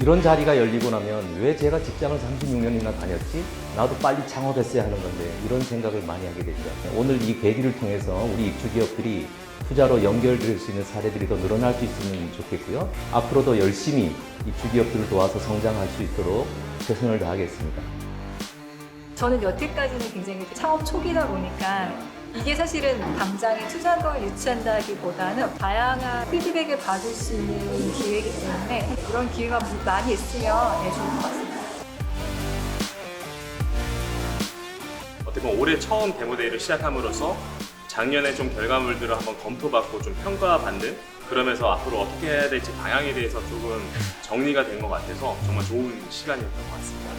이런 자리가 열리고 나면 왜 제가 직장을 36년이나 다녔지? 나도 빨리 창업했어야 하는 건데 이런 생각을 많이 하게 되죠. 오늘 이 계기를 통해서 우리 입주 기업들이 투자로 연결될 수 있는 사례들이 더 늘어날 수 있으면 좋겠고요. 앞으로도 열심히 입주 기업들을 도와서 성장할 수 있도록 최선을 다하겠습니다. 저는 여태까지는 굉장히 창업 초기다 보니까 이게 사실은 당장에 투자금을 유치한다기보다는 다양한 피드백을 받을 수 있는 기회이기 때문에 그런 기회가 많이 있으면 네, 좋을 것 같습니다. 어떻게 보면 올해 처음 데모데이를 시작함으로써 작년에 좀 결과물들을 한번 검토받고 좀 평가받는 그러면서 앞으로 어떻게 해야 될지 방향에 대해서 조금 정리가 된 것 같아서 정말 좋은 시간이었던 것 같습니다.